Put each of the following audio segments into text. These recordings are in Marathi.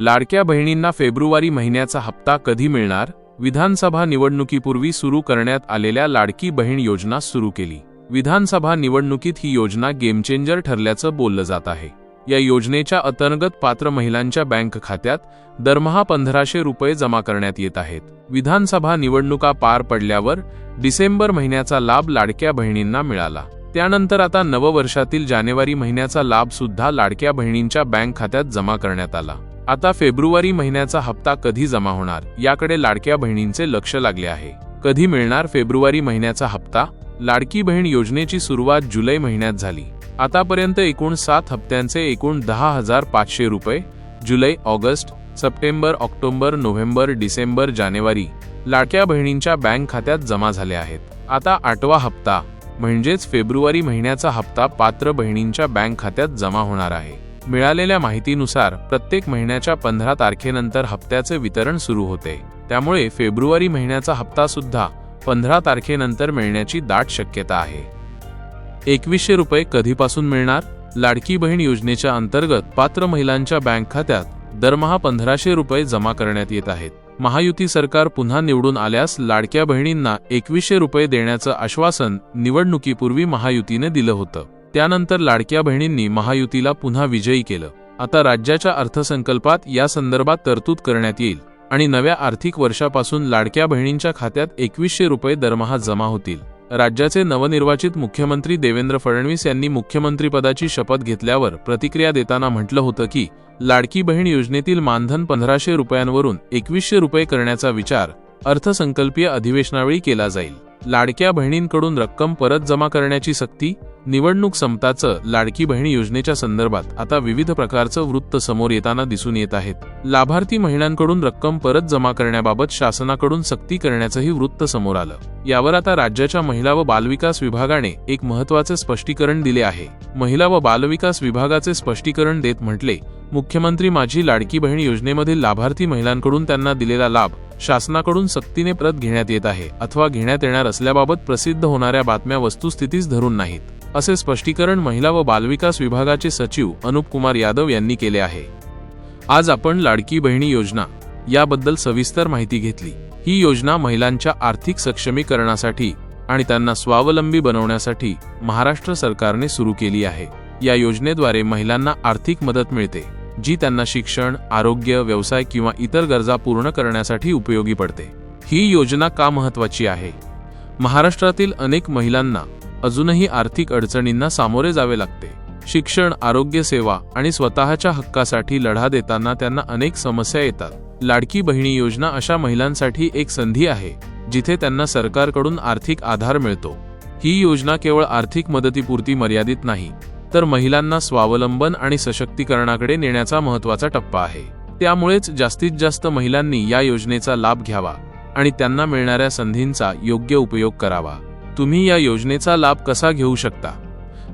लाडक्या बहिणींना फेब्रुवारी महिन्याचा हप्ता कधी मिळणार? विधानसभा निवडणुकीपूर्वी सुरू करण्यात आलेल्या लाडकी बहीण योजना सुरू केली. विधानसभा निवडणुकीत ही योजना गेमचेंजर ठरल्याचं बोललं जात आहे. या योजनेच्या अंतर्गत पात्र महिलांच्या बँक खात्यात दरमहा पंधराशे रुपये जमा करण्यात येत आहेत. विधानसभा निवडणुका पार पडल्यावर डिसेंबर महिन्याचा लाभ लाडक्या बहिणींना मिळाला. त्यानंतर आता नववर्षातील जानेवारी महिन्याचा लाभ सुद्धा लाडक्या बहिणींच्या बँक खात्यात जमा करण्यात आला. आता फेब्रुवारी महिन्याचा हप्ता कधी जमा होणार? याकडे लाडक्या बहिणींचे लक्ष लागले आहे. कधी मिळणार फेब्रुवारी महिन्याचा हप्ता? लाडकी बहीण योजनेची सुरुवात जुलै महिन्यात झाली. आतापर्यंत एकूण सात हप्त्यांचे एकूण दहा हजार पाचशे रुपये. जुलै August September October November December जानेवारी लाडक्या बहिणींच्या बँक खात्यात जमा झाले आहेत. आता आठवा हप्ता म्हणजेच फेब्रुवारी महिन्याचा हप्ता पात्र बहिणींच्या बँक खात्यात जमा होणार आहे. मिळालेल्या माहितीनुसार प्रत्येक महिन्याच्या पंधरा तारखेनंतर हप्त्याचे वितरण सुरू होते. त्यामुळे फेब्रुवारी महिन्याचा हप्ता सुद्धा पंधरा तारखेनंतर मिळण्याची दाट शक्यता आहे. एकवीसशे रुपये कधीपासून मिळणार? लाडकी बहीण योजनेच्या अंतर्गत पात्र महिलांच्या बँक खात्यात दरमहा पंधराशे रुपये जमा करण्यात येत आहेत. महायुती सरकार पुन्हा निवडून आल्यास लाडक्या बहिणींना एकवीसशे रुपये देण्याचं आश्वासन निवडणुकीपूर्वी महायुतीने दिलं होतं. त्यानंतर लाडक्या बहिणींनी महायुतीला पुन्हा विजयी केलं. आता राज्याच्या अर्थसंकल्पात या संदर्भात तरतूद करण्यात येईल आणि नव्या आर्थिक वर्षापासून लाडक्या बहिणींच्या खात्यात एकवीसशे रुपये दरमहा जमा होतील. राज्याचे नवनिर्वाचित मुख्यमंत्री देवेंद्र फडणवीस यांनी मुख्यमंत्रीपदाची शपथ घेतल्यावर प्रतिक्रिया देताना म्हटलं होतं की लाडकी बहीण योजनेतील मानधन पंधराशे रुपयांवरून एकवीसशे रुपये करण्याचा विचार अर्थसंकल्पीय अधिवेशनावेळी केला जाईल. लाडक्या बहिणींकडून रक्कम परत जमा करण्याची सक्ती निवडणूक संपताचं लाडकी बहीण योजनेच्या संदर्भात आता विविध प्रकारचं वृत्त समोर येताना दिसून येत आहेत. लाभार्थी महिलांकडून रक्कम परत जमा करण्याबाबत शासनाकडून सक्ती करण्याचंही वृत्त समोर आलं. यावर आता राज्याच्या महिला व बालविकास विभागाने एक महत्त्वाचे स्पष्टीकरण दिले आहे. महिला व बालविकास विभागाचे स्पष्टीकरण देत म्हटले मुख्यमंत्री माझी लाडकी बहीण योजनेमधील लाभार्थी महिलांकडून त्यांना दिलेला लाभ शासनाकडून सक्तीने परत घेण्यात येत आहे अथवा घेण्यात येणार असल्याबाबत प्रसिद्ध होणाऱ्या बातम्या वस्तुस्थितीच धरून नाहीत असे स्पष्टीकरण महिला व बालविकास विभागाचे सचिव अनुप कुमार यादव यांनी केले आहे. आज आपण लाडकी बहिणी योजना याबद्दल सविस्तर माहिती घेतली. ही योजना महिलांच्या आर्थिक सक्षमीकरणासाठी आणि त्यांना स्वावलंबी बनवण्यासाठी महाराष्ट्र सरकारने सुरू केली आहे. या योजनेद्वारे महिलांना आर्थिक मदत मिळते. जी त्यांना शिक्षण आरोग्य व्यवसाय किंवा इतर गरजा पूर्ण करण्यासाठी उपयोगी पडते. ही योजना का महत्वाची आहे? महाराष्ट्रातील अनेक महिलांना अजूनही आर्थिक अडचणींना सामोरे जावे लागते. शिक्षण आरोग्य सेवा आणि स्वतःच्या हक्कासाठी लढा देताना त्यांना अनेक समस्या येतात. लाडकी बहिणी योजना अशा महिलांसाठी एक संधी आहे जिथे त्यांना सरकारकडून आर्थिक आधार मिळतो. ही योजना केवळ आर्थिक मदतीपुरती मर्यादित नाही तर महिलांना स्वावलंबन आणि सशक्तीकरणाकडे नेण्याचा महत्त्वाचा टप्पा आहे. त्यामुळेच जास्तीत जास्त महिलांनी या योजनेचा लाभ घ्यावा आणि त्यांना मिळणाऱ्या संधींचा योग्य उपयोग करावा. तुम्ही या योजनेचा लाभ कसा घेऊ शकता?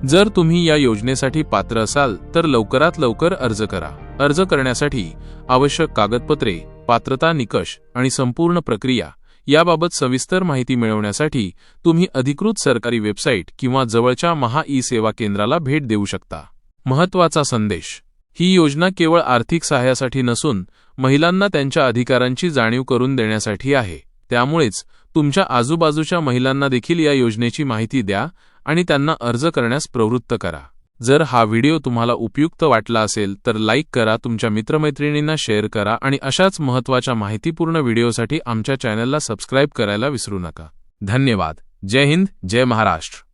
जर तुम्ही या योजनेसाठी पात्र असाल तर लवकरात लवकर अर्ज करा. अर्ज करण्यासाठी आवश्यक कागदपत्रे पात्रता निकष आणि संपूर्ण प्रक्रिया याबाबत सविस्तर माहिती मिळवण्यासाठी तुम्ही अधिकृत सरकारी वेबसाईट किंवा जवळच्या महा ई सेवा केंद्राला भेट देऊ शकता. महत्त्वाचा संदेश. ही योजना केवळ आर्थिक सहाय्यासाठी नसून महिलांना त्यांच्या अधिकारांची जाणीव करून देण्यासाठी आहे. त्यामुळेच तुमच्या आजूबाजूच्या महिलांना देखील या योजनेची माहिती द्या आणि त्यांना अर्ज करण्यास प्रवृत्त करा. जर हा व्हिडिओ तुम्हाला उपयुक्त वाटला असेल तर लाईक करा तुमच्या मित्रमैत्रिणींना शेअर करा आणि अशाच महत्त्वाच्या माहितीपूर्ण व्हिडिओसाठी आमच्या चॅनलला सबस्क्राईब करायला विसरू नका. धन्यवाद. जय हिंद जय महाराष्ट्र.